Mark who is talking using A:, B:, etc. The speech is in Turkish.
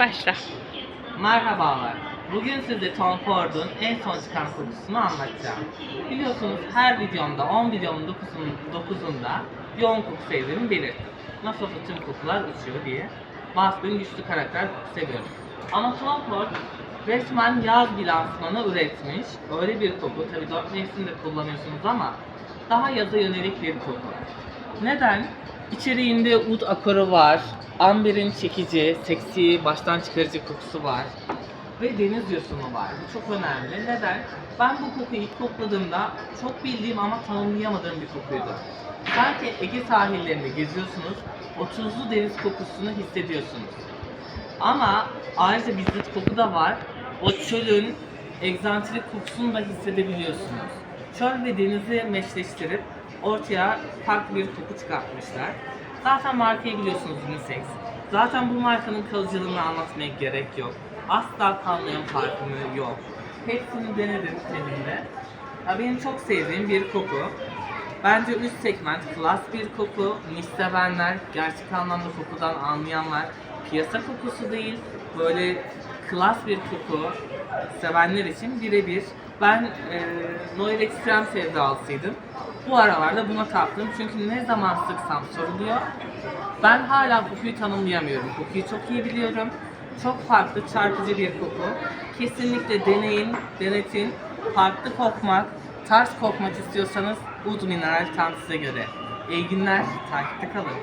A: Başla.
B: Merhabalar. Bugün size Tom Ford'un en son çıkan kokusunu anlatacağım. Biliyorsunuz her videomda 10 videomun 9'un 9'unda yoğun koku sevdiğimi belirttim. Nasıl olsa tüm kokular uçuyor diye. Baskın güçlü karakter seviyorum. Ama Tom Ford resmen yaz bir lansmanı üretmiş. Öyle bir koku. Tabi 4 mevsimde kullanıyorsunuz ama daha yaza yönelik bir koku. Neden? İçeriğinde ud akoru var. Amber'in çekici, seksi, baştan çıkarıcı kokusu var. Ve deniz yosunu var. Bu çok önemli. Neden? Ben bu kokuyu ilk kokladığımda çok bildiğim ama tanımlayamadığım bir kokuydu. Sanki Ege sahillerinde geziyorsunuz, o tuzlu deniz kokusunu hissediyorsunuz. Ama ayrıca bir zıt koku da var. O çölün egzantrik kokusunu da hissedebiliyorsunuz. Çöl ve denizi meşleştirip ortaya farklı bir koku çıkartmışlar. Zaten markayı biliyorsunuz unisex. Zaten bu markanın kalıcılığını anlatmaya gerek yok. Asla kalmayan parfümü yok. Hepsini denedim tenimde. Ya benim çok sevdiğim bir koku. Bence üst segment, klas bir koku, niş sevenler, gerçek anlamda kokudan anlayanlar, piyasa kokusu değil, böyle klas bir koku sevenler için birebir. Ben e, Noel Extreme sevdalısıydım. Bu aralarda buna taktım çünkü ne zaman sıksam soruluyor. Ben hala kokuyu tanımlayamıyorum. Kokuyu çok iyi biliyorum. Çok farklı, çarpıcı bir koku. Kesinlikle deneyin, denetin. Farklı kokmak, tarz kokmak istiyorsanız Ud Mineral tam size göre. İyi günler, takipte kalın.